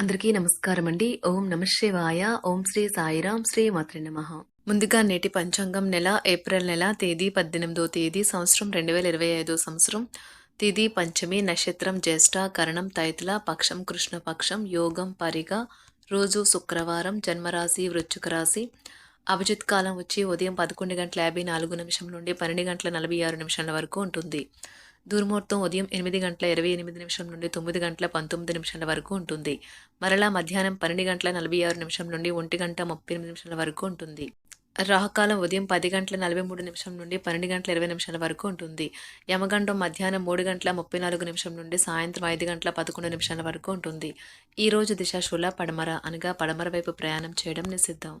అందరికీ నమస్కారం అండి ఓం నమశివాయ ఓం శ్రీ సాయిరాం శ్రీ మాత్రి నమ. ముందుగా నేటి పంచాంగం నెల ఏప్రిల్ నెల తేదీ పద్దెనిమిదో తేదీ సంవత్సరం రెండు వేల ఇరవై ఐదో సంవత్సరం. తిథి పంచమి నక్షత్రం జ్యేష్ఠ కరణం తైతుల పక్షం కృష్ణపక్షం యోగం పరిగ రోజు శుక్రవారం జన్మరాశి వృశ్చిక రాశి. అభిజిత్ కాలం వచ్చి ఉదయం పదకొండు గంటల యాభై నాలుగు నిమిషం నుండి పన్నెండు గంటల నలభై ఆరు నిమిషాల వరకు ఉంటుంది. దుర్ముహూర్తం ఉదయం ఎనిమిది గంటల ఇరవై ఎనిమిది నిమిషం నుండి తొమ్మిది గంటల పంతొమ్మిది నిమిషాల వరకు ఉంటుంది. మరలా మధ్యాహ్నం పన్నెండు గంటల నలభై ఆరు నిమిషం నుండి ఒంటి గంట ముప్పై ఎనిమిది నిమిషాల వరకు ఉంటుంది. రాహుకాలం ఉదయం పది గంటల నలభై మూడు నిమిషం నుండి పన్నెండు గంటల ఇరవై నిమిషాల వరకు ఉంటుంది. యమగండం మధ్యాహ్నం మూడు గంటల ముప్పై నాలుగు నిమిషం నుండి సాయంత్రం ఐదు గంటల పదకొండు నిమిషాల వరకు ఉంటుంది. ఈరోజు రోజు దిశ శుల పడమర అనగా పడమర వైపు ప్రయాణం చేయడం నిషిద్ధం.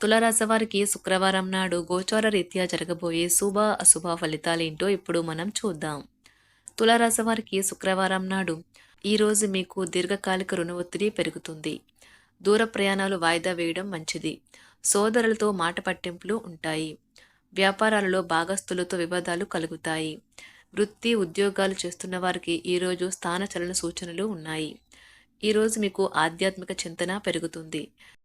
తులారాశి వారికి శుక్రవారం నాడు గోచార రీత్యా జరగబోయే శుభ అశుభ ఫలితాలేంటో ఇప్పుడు మనం చూద్దాం. తులారాశి వారికి శుక్రవారం నాడు ఈరోజు మీకు దీర్ఘకాలిక రుణ ఒత్తిడి పెరుగుతుంది. దూర ప్రయాణాలు వాయిదా వేయడం మంచిది. సోదరులతో మాట పట్టింపులు ఉంటాయి. వ్యాపారాలలో భాగస్థులతో వివాదాలు కలుగుతాయి. వృత్తి ఉద్యోగాలు చేస్తున్న వారికి ఈరోజు స్థానచలన సూచనలు ఉన్నాయి. ఈరోజు మీకు ఆధ్యాత్మిక చింతన పెరుగుతుంది.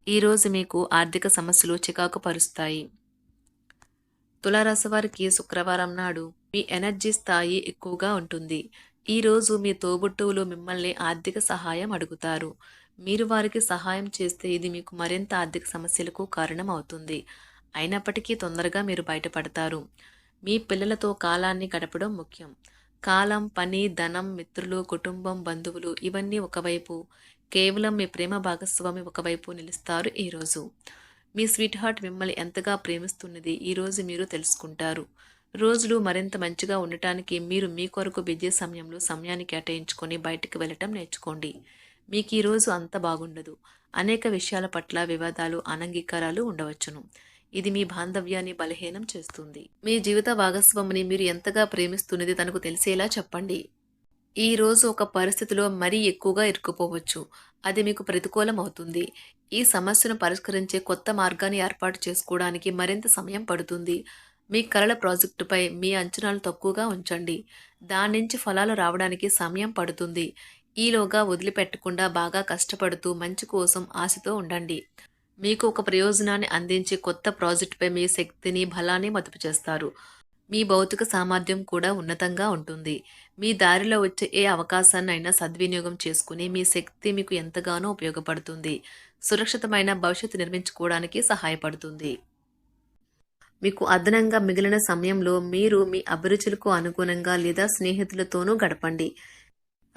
ఈరోజు మీకు ఆర్థిక సమస్యలు చికాకు పరుస్తాయి తులారాశి వారికి శుక్రవారం నాడు మీ ఎనర్జీ స్థాయి ఎక్కువగా ఉంటుంది. ఈరోజు మీ తోబుట్టువులు మిమ్మల్ని ఆర్థిక సహాయం అడుగుతారు. మీరు వారికి సహాయం చేస్తే ఇది మీకు మరింత ఆర్థిక సమస్యలకు కారణం అవుతుంది అయినప్పటికీ తొందరగా మీరు బయటపడతారు. మీ పిల్లలతో కాలాన్ని గడపడం ముఖ్యం. కాలం పని ధనం మిత్రులు కుటుంబం బంధువులు ఇవన్నీ ఒకవైపు. కేవలం మీ ప్రేమ భాగస్వామి ఒకవైపు నిలుస్తారు ఈరోజు. మీ స్వీట్ హార్ట్ మిమ్మల్ని ఎంతగా ప్రేమిస్తున్నది ఈరోజు మీరు తెలుసుకుంటారు. రోజులు మరింత మంచిగా ఉండటానికి మీరు మీ కొరకు బిజీ సమయంలో సమయాన్ని కేటాయించుకొని బయటకు వెళ్ళటం నేర్చుకోండి. మీకు ఈరోజు అంత బాగుండదు. అనేక విషయాల పట్ల వివాదాలు అనంగీకారాలు ఉండవచ్చును. ఇది మీ బాంధవ్యాన్ని బలహీనం చేస్తుంది. మీ జీవిత భాగస్వామిని మీరు ఎంతగా ప్రేమిస్తున్నది తనకు తెలిసేలా చెప్పండి. ఈ రోజు ఒక పరిస్థితిలో మరీ ఎక్కువగా ఇరుక్కుపోవచ్చు. అది మీకు ప్రతికూలం అవుతుంది. ఈ సమస్యను పరిష్కరించే కొత్త మార్గాన్ని ఏర్పాటు చేసుకోవడానికి మరింత సమయం పడుతుంది. మీ కలల ప్రాజెక్టుపై మీ అంచనాలు తక్కువగా ఉంచండి. దాని నుంచి ఫలాలు రావడానికి సమయం పడుతుంది. ఈలోగా వదిలిపెట్టకుండా బాగా కష్టపడుతూ మంచి కోసం ఆశతో ఉండండి. మీకు ఒక ప్రయోజనాన్ని అందించే కొత్త ప్రాజెక్టుపై మీ శక్తిని బలాన్ని మదుపు చేస్తారు. మీ భౌతిక సామర్థ్యం కూడా ఉన్నతంగా ఉంటుంది. మీ దారిలో వచ్చే ఏ అవకాశాన్ని అయినా సద్వినియోగం చేసుకుని మీ శక్తి మీకు ఎంతగానో ఉపయోగపడుతుంది. సురక్షితమైన భవిష్యత్తు నిర్మించుకోవడానికి సహాయపడుతుంది. మీకు అదనంగా మిగిలిన సమయంలో మీరు మీ అభిరుచులకు అనుగుణంగా లేదా స్నేహితులతోనూ గడపండి.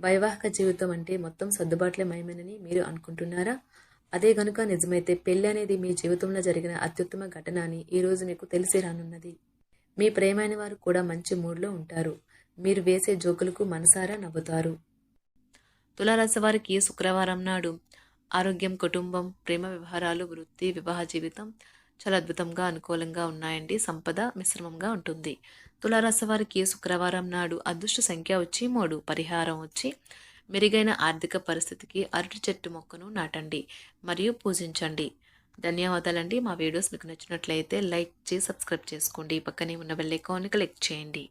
వైవాహిక జీవితం అంటే మొత్తం సర్దుబాట్లే మయమేనని మీరు అనుకుంటున్నారా? అదే గనుక నిజమైతే పెళ్ళి అనేది మీ జీవితంలో జరిగిన అత్యుత్తమ ఘటన అని ఈరోజు మీకు తెలిసి రానున్నది. మీ ప్రేమైన వారు కూడా మంచి మూడ్లో ఉంటారు. మీరు వేసే జోకులకు మనసారా నవ్వుతారు. తులారాశి వారికి శుక్రవారం నాడు ఆరోగ్యం కుటుంబం ప్రేమ వ్యవహారాలు వృత్తి వివాహ జీవితం చాలా అద్భుతంగా అనుకూలంగా ఉన్నాయండి. సంపద మిశ్రమంగా ఉంటుంది. తులారాశి వారికి శుక్రవారం నాడు అదృష్ట సంఖ్య వచ్చి మూడు పరిహారం వచ్చి మెరుగైన ఆర్థిక పరిస్థితికి అరటి చెట్టు మొక్కను నాటండి మరియు పూజించండి. ధన్యవాదాలండి. మా వీడియోస్ మీకు నచ్చినట్లయితే లైక్ చేసి సబ్స్క్రైబ్ చేసుకోండి. పక్కనే ఉన్న బెల్ ఐకాన్ని క్లిక్ చేయండి.